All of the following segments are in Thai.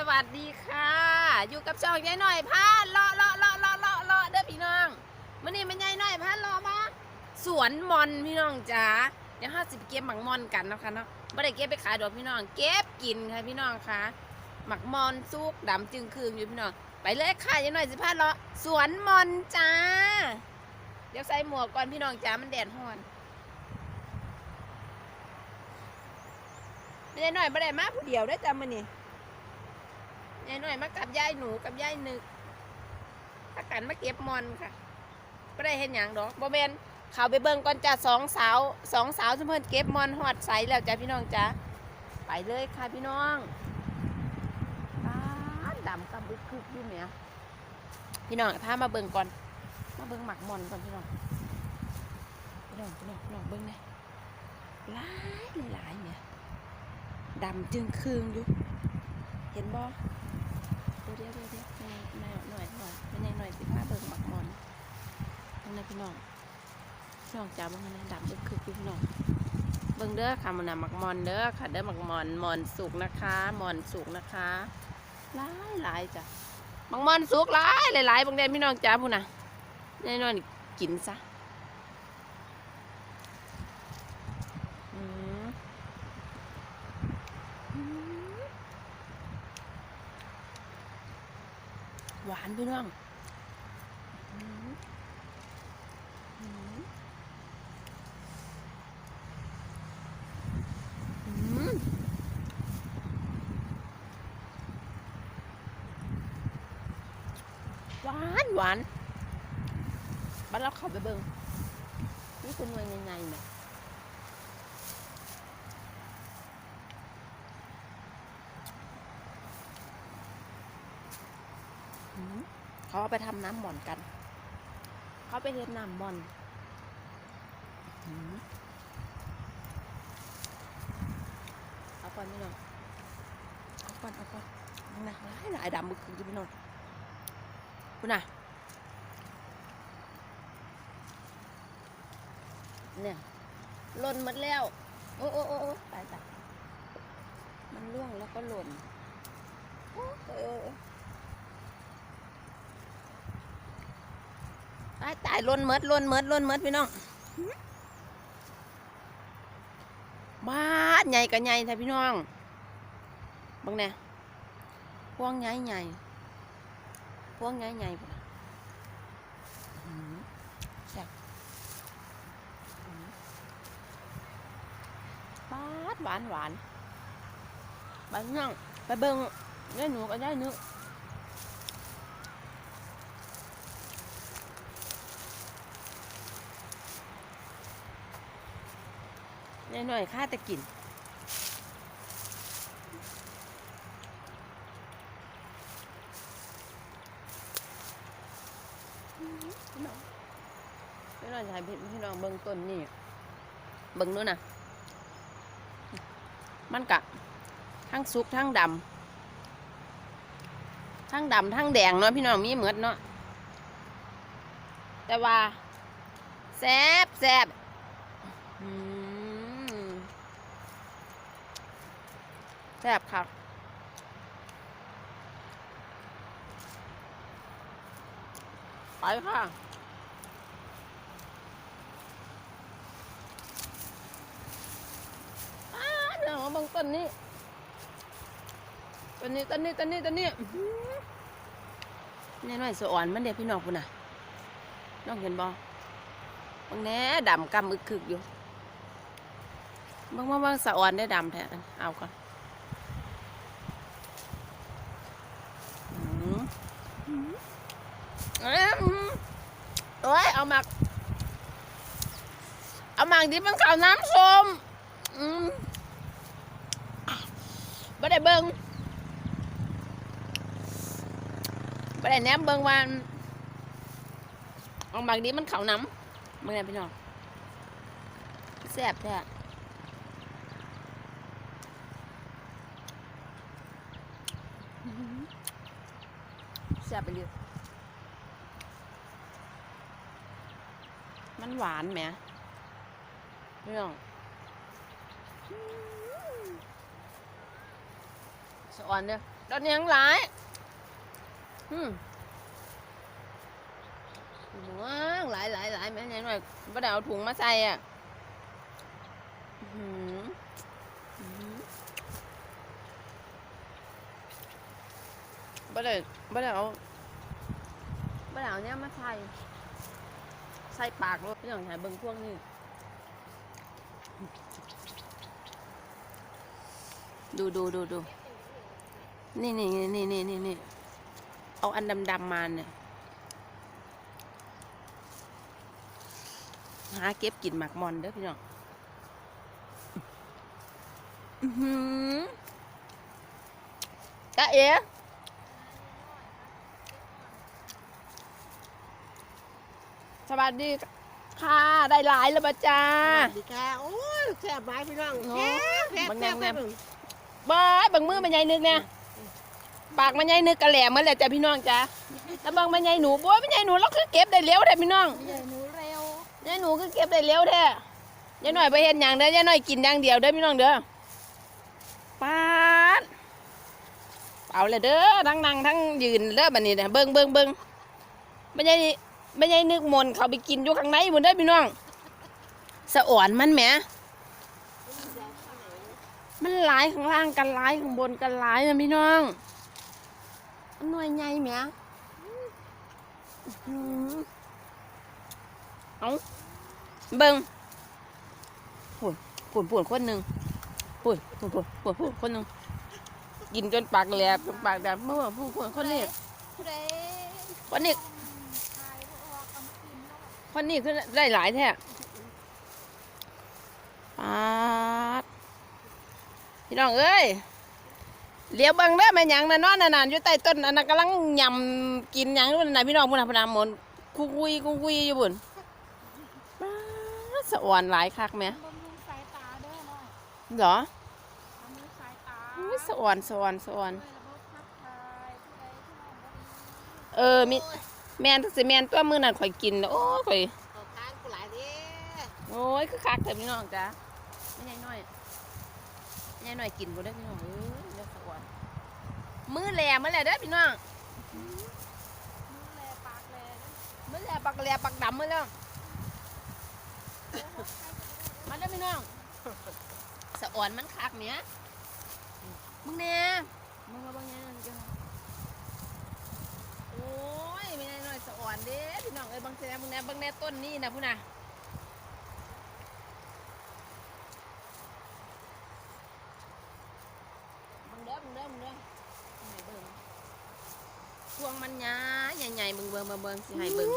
สวัสดีค่ะ อยู่กับช่องยายหน่อยพาเลาะเลาะเลาะเลาะเลาะเลาะเด้อพี่น้องมื่อนี้มันยายหน่อยพาเลาะมาสวนมอนพี่น้องจ๋าเดี๋ยวห้าสิบเก็บหมักมอนกันนะคะเนาะไม่ได้เก็บไปขายดอกพี่น้อง เก็บกินค่ะพี่น้องค่ะหมักมอนซุกดำจึงคืนอยู่พี่น้องไปเลยค่ะยายหน่อยสิพาเลาะสวนมอนจ้า เดี๋ยวใส่หมวกก่อนพี่น้องจ๋ามันแดดร้อนยายหน่อยไม่ได้มาผู้เดียวได้จ้ามื่อนี้ ยายหน่อยมากับยายหนูกับยายนึกถ้ากันมาเก็บมอนค่ะไม่ได้เห็นอย่างดอกบอเมนเขาไปเบิ่งก่อนจ้าสองสาวสองสาวสมเพิ่นเก็บมอนหอดใสแล้วจ้าพี่น้องจ้าไปเลยค่ะพี่น้องบ้านดำกับบึกคึกอยู่เนี่ยพี่น้องพามาเบิ่งก่อน มาเบิ่งหมักมอนก่อนพี่น้องพี่น้องพี่น้องพี่น้องเบิ่งเลยหลายหลายเนี่ยดำจึงคืงอยู่เห็นบ่ หน่อยหน่อยหน่อยเป็นหน่อยสิบห้าเบิ่งหมักมอนตรงนั้นพี่น้องพี่น้องจ๋ามันนะดำเบิกคือพี่น้องเบิ่งเด้อค่ะมันน่ะหมักมอนเด้อค่ะเด้อหมักมอนมอนสุกนะคะมอนสุกนะคะหลายหลายจ้ะหมักมอนสุกหลายหลายหลายบางแดนพี่น้องจ๋าพูดน่ะแน่นอนกินซะอืมอืม หวาน พี่น้องอื้อหืออื้อหือหวานหวานบ้านเราเข้าไปเบิ่งนี่คือหน่วยใหญ่ๆไหมอื้อ เขาเอาไปทำน้ำหม่อนกัน เขาไปเฮ็ดน้ำหม่อนอื้อหือเอาก่อนพี่น้องเอาก่อนเอาก่อนนั่นนะหลายหลายดำมึกคือพี่น้องคุณน่ะเนี่ยหล่นหมดแล้ว โอ้โอ้โอ้โอ้ตายตายมันร่วงแล้วก็หล่นโอ้โอ้โอ้โอ้ ตายตายล้นเมดล้นเมดล้นเมดพี่น้องบ้าใหญ่กับใหญ่แท้พี่น้องบังเนี่ยพวงใหญ่ใหญ่พวงใหญ่ใหญ่บ้านหวานหวานบางย่องไปเบิ่งยายหนูกับยายนึก น้อยหน่อยๆข้าแต่กินพี่น้องพี่น้องจะให้พี่น้องเบิ่งต้นนี่เบิ่งนู้นน่ะมันกะทั้งสุกทั้งดำทั้งดำทั้งแดงเนาะพี่น้องมีเหมือดเนาะแต่ว่าแซบแซบ อืม แซ่บครับไปค่ะอ้าเดี๋ยวมาบังต้นนี้ต้นนี้ต้นนี้ต้นนี้ต้นนี้นี่น่อยสะอ่อนมันเด็ดพี่น้องคุณน่ะ น้องเห็นบ่บางแหน่ดำกำอึกคึกอยู่บางบางบางสะอ่อนได้ดำแท้เอาก่อนอืมอืม เอ้ยเอาหมัก เอาหมักดิมันข้าวน้ำส้มบ่ได้เบิ่งบ่ได้แนมเบิ่งว่าเอาหมักดิมันข้าวน้ำมื่อไงพี่น้องแซ่บแท้แซ่บไปเลย มันหวานแหมพี่องอื้อสะอ่อนเด้อตอนนี้ยังหลายอืมว้าวหลายหลายหลายแม่ยายหน่อยบ่ได้เอาถุงมาใส่อะหืออื้อหือบ่ได้บ่ได้เอาบ่ได้เอาเนี่ยมาใส่ ใส่ปากรถพี่น้องถ่ายเบิ่งพวกนี้ ดูดูดูดูนี่นี่นี่นี่นี่นี่เอาอันดำๆมาเนี่ย หาเก็บกินหมักมอนเด้อพี่น้องอือหือตาเอ๋ วัสดีค่ะได้หลายแล้วปะจ้า สวัสดีค่ะโอ้ยแซ่บหลายพี่น้องโอ้แซ่บแซ่บมันแซ่บแนมแซ่บ บายบังมือมันใหญ่นึกเนี่ยปากมันใหญ่นึกกระแหลมมันแหละจ้ะพี่น้องจ้าแล้วบางมันใหญ่หนูโบ้ยมันใหญ่หนูเราคือเก็บได้เร็วแท้พี่น้องใหญ่หนูเร็วยายหนูคือเก็บได้เร็วแท้ยายหน่อยไปเห็นอย่างเด้อยายหน่อยกินอย่างเดียวเด้อพี่น้องเด้อปาดเอาเลยเด้อทั้งนั่งทั้งยืนเด้อบัดนี้เด้อเบิ่งเบิ่งเบิ่งไม่ใช่ ไม่ใช่นึกมนต์เขาไปกินอยู่ข้างในหมดเด้อพี่น้อง สะอ่อนมันแหมมันหลายข้างล่างกันหลายข้างบนกันหลายนะพี่น้องมันหน่วยใหญ่แหมอื้อหือเอาเบิ่งปุ่นปุ่นปุ่นคนหนึ่งปุ่นปุ่นปุ่นปุ่นปุ่นคนหนึ่งกินจนปากแหลบจนปากแหลบเมื่อผู้คนคนนี้ผู้ใดคนนี้ คนนี้คือได้หลายแท้ปาดพี่น้องเอ้ยเลี้ยวเบังเด้อแม่หยังน่ะนอนนานๆอยู่ใต้ต้นอันนั้นกำลังยำกินหยังนู่นน่ะพี่น้องพุ่นน่ะพุ่นน่ะหมนคุกุยคุกุยอยู่บุ่นปาดสะอ่อนหลายคักแหมบำรุงสายตาเด้อหน่อยเหรอบำรุงสายตาอุ๊ยสะอ่อนสะอ่อนสะอ่อนด้วยระบบขับถ่ายผู้ใดที่นอนบ่ดีเออมี แมนทักสิแมนตัวมือนั่นข่อยกินแล้วโอ้ยข่อยเอาทานกูหลายเด้โอ้ยคือคักแต่พี่น้องจ้าไม่ใช่น้อยไม่ใช่น้อยกินบ่ได้อพี่น้องเอ้ยเลือดสะอ่อนมือแหลมมือแหลเด้อพี่น้องมือแลปากแลเด้อมือแหลปักแหลปักดำมือแล้วมาเด้อพี่น้องสะอ่อนมันคักเนี้ยมึงเนี่ยมึงมาเบิ่งเนี่ยจังโอ้ยไม่ใช่น้อย สะอ่อนเด้อพี่น้องเอ้ยเบางแซ่มึงเนี่ยเบางแน่ต้นนี่นะพุ่นน่ะมึงเด้อมึงเด้อมึงเด้อให้เบิ่งพวงมันหยาใหญ่ๆมึงเบิ่งมาเบิ่งสิให้เบิ่ง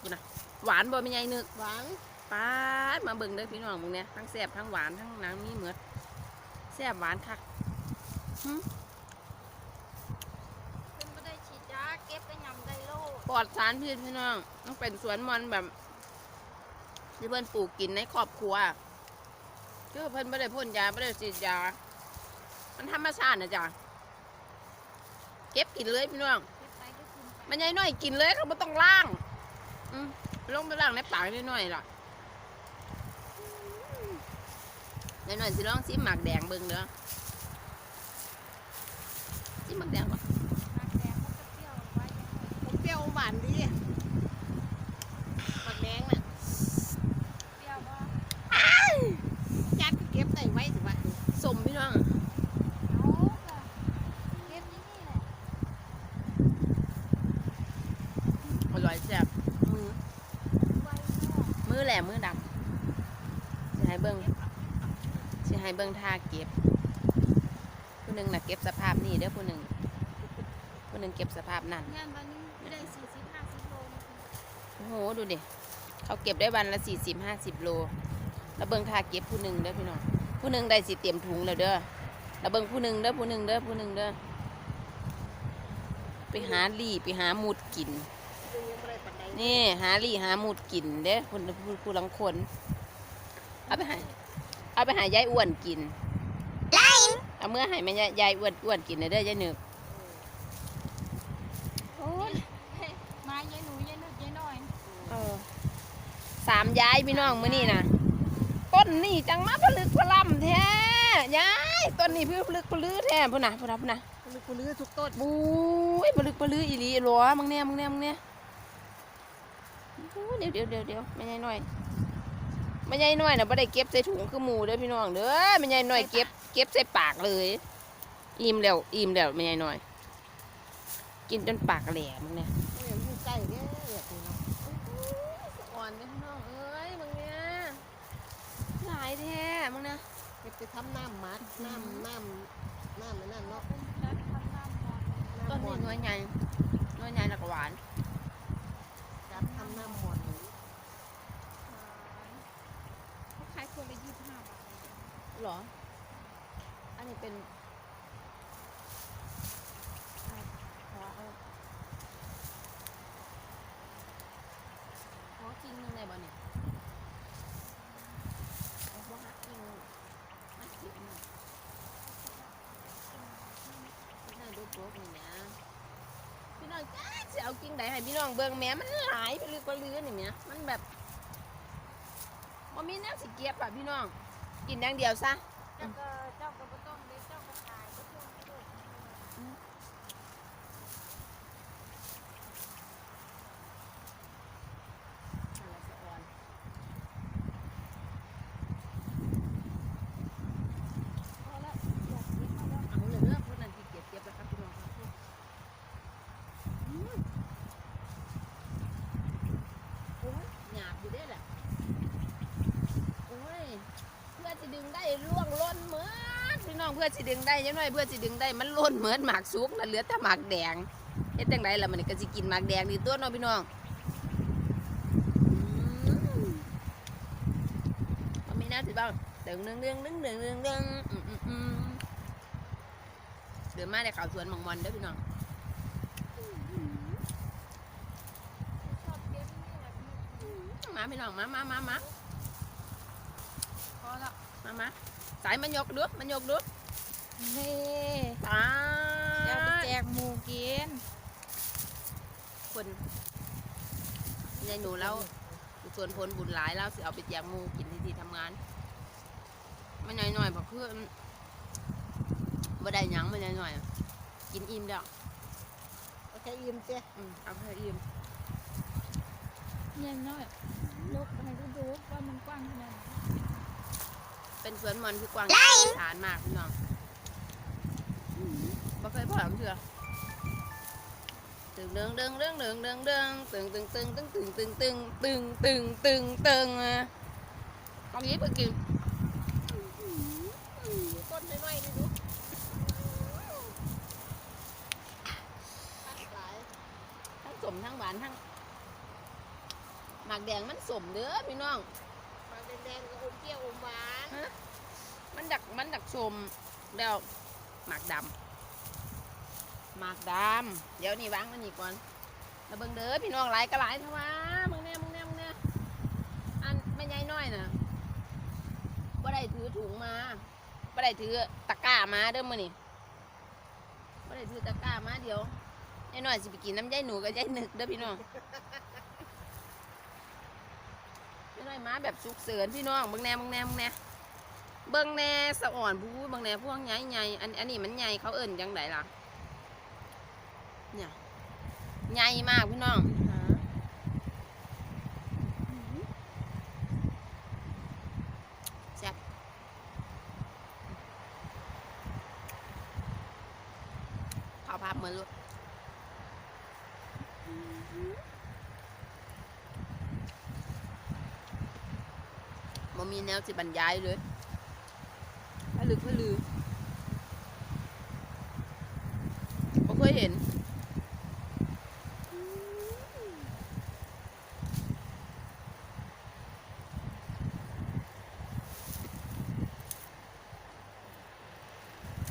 กูนะหวานบ่ไม่ใหญ่นึกหวานปาดมาเบิ่งเด้อพี่น้องมึงเนี่ยทั้งแซ่บทั้งหวานทั้งน้ำมีเหมือดแซ่บหวานคักเพิ่นบ่ได้ฉีดยาเก็บได้ยำได้โลดปลอดสารพิษพี่น้องต้องเป็นสวนมันแบบที่เพิ่อนปลูกกินในครอบครัวคือเพิ่อนไม่ได้พ่นยาไม่ได้ฉีดยา มันธรรมชาตินะจ๊ะเก็บกินเลยพี่น้องมันยายน้อยกินเลยเขาไม่ต้องล้างลงไปล้างในปากนิดหน่อยล่ะยายน้อยสิลองซิมหมากแดงเบิ่งเด้อซิมหมากแดงก่อน หมักแดงมันก็เปรี้ยวไว้ยังไง ผมเปรี้ยวหวานดีหมักแดงน่ะ เปรี้ยวบ่ จัดเก็บได้ไว้สิวะ สมพี่น้อง เอาก็เก็บที่นี่แหละ อร่อยแซ่บมือ ไว้เนาะ มื อแหลมมือดำสิให้เบิ่งสิให้เบิ่งท่าเก็บ ผู้หนึ่งน่ะเก็บสภาพนี่เด้อผู้หนึ่งผู้หนึ่งเก็บสภาพนั่นงานวันนี้ได้สี่สิบห้าสิบโลโอ้โหดูดิเขาเก็บได้วันละสี่สิบห้าสิบโล แล้วเบิ่งท่าเก็บผู้หนึ่งเด้อพี่น้องผู้หนึ่งได้สิเตรียมถุงแล้วเด้อแล้วเบิ่งผู้หนึ่งเด้อผู้หนึ่งเด้อผู้หนึ่งเด้อไปหาลี่ไปหาหมุดกิน นใดนี่หาลี่หาหมุดกินเด้อคนผู้ผู้ลังคนเอาไปใหาเอาไปหายายอ้วนกินเอาเมื่อใหายแม่ยายยายอ้วนอ้วนกินเลยเด้อยายหนึกโอ้ยมายายหนูยายนึกยายน้อยเออสามยายพี่น้องมื้อนี้นะต้นนี่จังมาผลึกพล่ำแท้ยายต้นนี้พี่ผลึกพลือแท้พุ่นน่ะพุ่นน่ะพุ่นน่ะลลึกกูลื้อทุกต้นบู๊ยบลึกบลืออีหลีหรอมึงเนี่ยมึงเนี่ยมึงเนี่ยบู๊ย เดี๋ยวเดี๋ยวเดี๋ยวเดี๋ยวไม่ใช่หน่อยไม่ใช่หน่อยนะไม่ได้เก็บใส่ถุงคือหมูเด้อพี่น้องเด้อไม่ใช่หน่อยเก็บเก็บใส่ปากเลยอิ่มแล้วอิ่มแล้วไม่ใช่หน่อย กินจนปากแหลมมึงเนี่ยเอออยู่ใกล้เด้ออยากกินเนาะอ่อนเด้อพี่น้องเอ้ยมึงเนี่ยหลายแท้มึงเนี่ยเก็บไปทำน้ำมัดน้ำน้ำน้ำอันนั่นเนาะจัดทำน้ำมอนต้นน้ำมนี้อนหน้อยใหญ่หน้อยใหญ่แล้วก็หวาน จับทำน้ำมอนเขาขายคนละยี่สิบห้าบาทเหรอ อันนี้เป็นอะขอเอาขอกิ่งหนึงได้บ่เนี่ยเอาบ่ฮักกิ่งฮักกิ่งหนึ่งพี่น้องดูโป๊กนี่นะพี่ น้องจ้าจะเอากิ่งใดให้พี่น้องเบิ่งแหม่มันหลายไปลือกว่าลือนี่แหม่มันแบบบ่มีน้ำสิเก็บอะพี่น้องกินอย่างเดียวซะ แล้วก็เจ้าก็บ่ต้องเลี้ยงเจ้าก็ขายก็ช่วงนี้ด้วย นั่นแหละสะออน พอแล้วอยากกินเอาแล้ว เอาเลยเด้อพวกนั้นที่เก็บเก็บแล้วครับพี่น้องครับอืมโอ้ยหยาบอยู่เด้อแหละโอ้ยเพื่อจะดึงได้ล่วงล้ นเหมือนพี่น้องเพื่อจะดึงได้ยังไงเพื่อจะดึงได้มันล้นเหมือนหมากสุกนะเหลือแต่หมากแดงเฮ็ดจังไดล่ะมันก็สิกินหมากแดงดีตัวเนาะพี่น้องอืมมีน้ำสิบ้างดึงดึงเดึงเดึงเดึงดึงดึงอืมอือืมเดินมาได้ข่าวสวนหมองมอนเด้อพี่น้องมาพี่น้องมามามามาพอแล้วมามา สายมันยกดูมันยกดูนี่ตาเดี๋ยวไปแจกหมูกินคนยายหนูแล้วส่วนผลบุญหลายแล้วสิเอาไปแจกหมูกินที่ที่ทำงานมันหน่อยๆบอกคือบ่ได้หยังมันหน่อยๆกินอิ่มแล้วโอเคอิ่มเจ้อืมเอาเพื่ออิ่มเงี้ยน้อยยกให้ดูดูว่ามันกว้างขนาดไหน เป็นสวนมันคือกวางฐานมากพี่น้องอืมบ่เคยพอเถื่อตึงเดิงเดิงเดิงเดิงเดิงเดิงตึงตึงตึงตึงตึงตึงตึงตึงตึงตึงตึงอะเอางี้ไปกินต้นน้อยๆนี่ดูหลายทั้งสมทั้งหวานทั้งหมากแดงมันสมเด้อพี่น้องปลา แดงๆก็อมเปรี้ยวอมหวานมันดักมันดักสมแล้วหมากดำหมากดำเดี๋ยวนี่วางมันนี่ก่อนแล้วเบิ่งเด้อพี่น้องหลายก็หลายเท่าว่ามึงแน่มึงแน่มึงแน่อันไม่ใหญ่น้อยน่ะบ่ได้ถือถุงมาบ่ได้ถือตะกร้ามาเด้อมื้อนี้บ่ได้ถือตะกร้ามาเดี๋ยวยายน้อยสิไปกินน้ำยายหนูกับยายนึกเด้อพี่น้อง พี่น้มาแบบสุกเสริญพี่น้องเบิ่งแน่เบิ่งแน่เบิ่งแน่เบิ้งแน่สะอ่อนผู้เบิ่งแน่พวกใหญ่ใหญ่อันอันนี้มันใหญ่เขาเอิ่นยังไงล่ะเนี่ยใหญ่มากพี่น้องแซ่บเผาภาพเหมือนลูกมันมี แนวสิบรรยายเลยผลึกผลือบ่เคยเห็น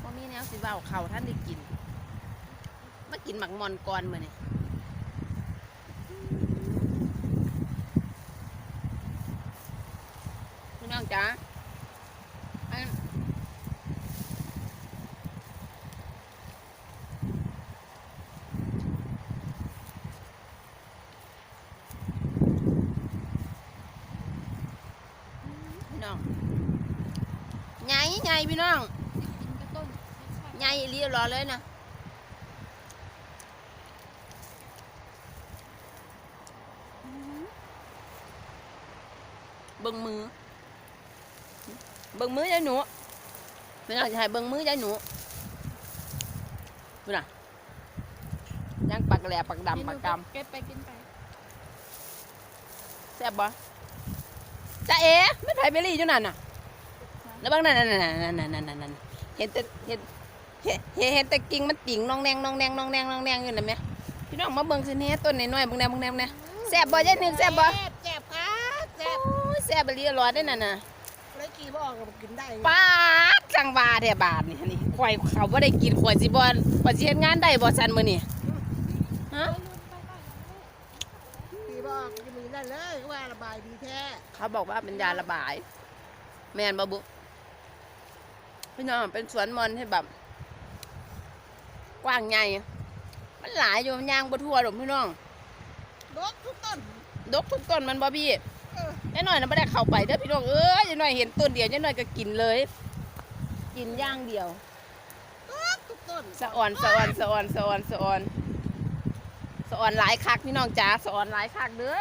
บ่มีแนวสิเว้าเขาท่านได้กิน มากินหมักมอนก่อนมือนี่ ใหญ่พี่น้องไงญ่เรียบร้อยเลยนะเบิ้งมือ เบิ้งมือยายหนูพี่น้องจะให้เบิ้งมือยายหนูดูนะยังปักแหลปักดำปักดำเก็บไปกินไปแซ่บบ่จะเอ๋ไม่ไายเบลลี่อยู่นันอะ แล้วบางนั่นนั่นนั่นนั่นนั่นนั่นเห็นแต่เห็นเห็นเห็นแต่กิ่งมันติ่งน้องแนงน้องแนงน้องแนงน้องแนงอยู่นั่นไหมพี่น้องมาเบิ่งสิเนี่ยต้นน้อยๆเบิ่งแนงเบิ่งแนงเบิ่งแนงแซ่บบ่ยายหนึ่งแซ่บบ่แซ่บครับแซ่บโอ้ยแซ่บเบลลี่อร่อยได้อนั่นน่ะเลยกี่บ่ออกก็กินได้ป้าดจังว่าเด้บาทนี่นี่ข่อยเขาบ่ได้กินข่อยสิบ่ข่อยสิเฮ็ดงานได้บ่ซันมื้อนี้ฮะกี่บ่ออกจะมีนั่นเลยว่าระบายดีแท้เขาบอกว่าเป็นยาระบาย แม่นบ่บุ พี่น้องเป็นสวนมอนที่แบบ กว้างใหญ่ มันหลายอยู่มันยางบ่ทั่วดอกพี่น้องดกทุกต้นดกทุกต้นมันบ่พี่เออยายน้อยน่ะบ่ได้เข้าไปเด้อพี่น้องเอ้ยยายน้อยเห็นต้นเดียวยายน้อยก็กินเลย กินอย่างเดียวดกทุกต้นสะอ่อนสะอ่อนสะอ่อนสะอ่อนสะอ่อนสะอ่อนหลายคักพี่น้องจ๋าสะอ่อนหลายคักเด้อ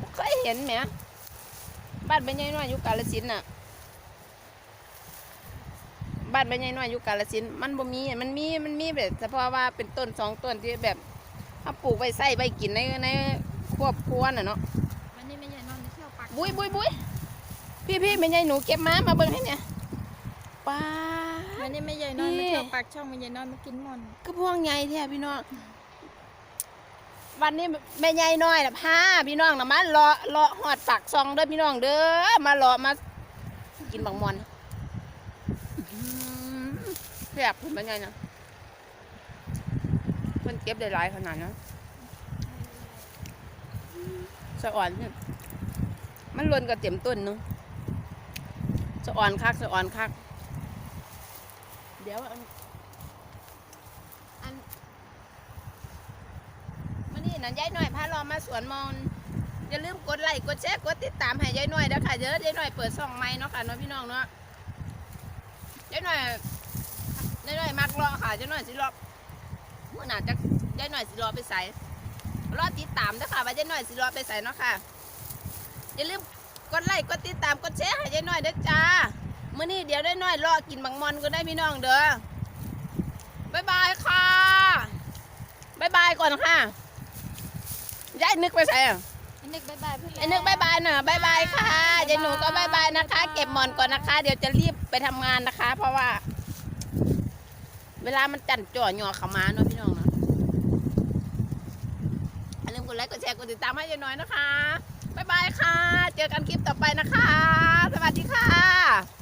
บ่เคยเห็นแหมบ้านเป็นยายน้อยอยู่กาฬสินธุ์น่ะ บ้านเป็นยายน้อยอยู่กาฬสินธุ์มันบ่มีมันมีมันมีแบบเฉพาะว่าเป็นต้นสองต้นที่แบบถ้าปลูกไว้ใส่ไว้กินในในครอบครัวน่ะเนาะวันนี้ไม่ใหญ่นอนในเที่ยวปักบุยบุยบุยพี่พี่เป็นยายหนูเก็บมามาเบิ่งให้เนี่ยป้าดวันนี้ไม่ใหญ่นอนนี่มาเที่ยวปักช่องไม่ใหญ่นอนมากินมอนก็พวงใหญ่แท้พี่น้องวันนี้แม่ใหญ่น้อยนะพาพี่น้องนะมาเลาะเลาะหอดปากซองเด้อพี่น้องเด้อมาเลาะมากินบักมอนอื้อหือแซ่บเพิ่นเป็นไงนะเพิ่นเก็บได้หลายขนาดนั้นสะอ่อนเนี่ยมันล้วนก็เต็มต้นเนึงสะอ่อนคักสะอ่อนคัก เดี๋ยวอันอันมันนี่นั่นยายหน่อยพาเรามาสวนมอนอย่าลืมกดไลค์กดแชร์กดติดตามให้ยายหน่อยนะค่ะเยอะยายหน่อยเปิดช่องใหม่เนาะค่ะเน้องพี่น้องเนาะยายหน่อย ยายหน่อยมักรอค่ะยายหน่อยสิรอเมื่อหนาจะยายหน่อยสิรอไปใส่รอติดตามนะค่ะว่ายายหน่อยสิรอไปใส่เนาะค่ะอย่าลืมกดไลค์กดติดตามกดแชร์ให้ยายหน่อยเด้อจ้ามื้อนี้เดี๋ยวยายหน่อยรอกินบังมอนก็ได้พี่น้องเด้อบายบายค่ะบายบายก่อนค่ะยายนึกไปใส่อะไอ้นึกบายบายเพื่อนไอ้นึกบายบายหน่อยบายบายค่ะยายหนูก็บายบายนะคะ เก็บหมอนก่อนนะคะ เดี๋ยวจะรีบไปทำงานนะคะ เพราะว่า เวลามันจันจ่อหยอขามาเนาะพี่น้องเนาะอย่าลืมกดไลค์กดแชร์กดติดตามให้เยายน้อยนะคะบ๊ายบายค่ะ เจอกันคลิปต่อไปนะคะ สวัสดีค่ะ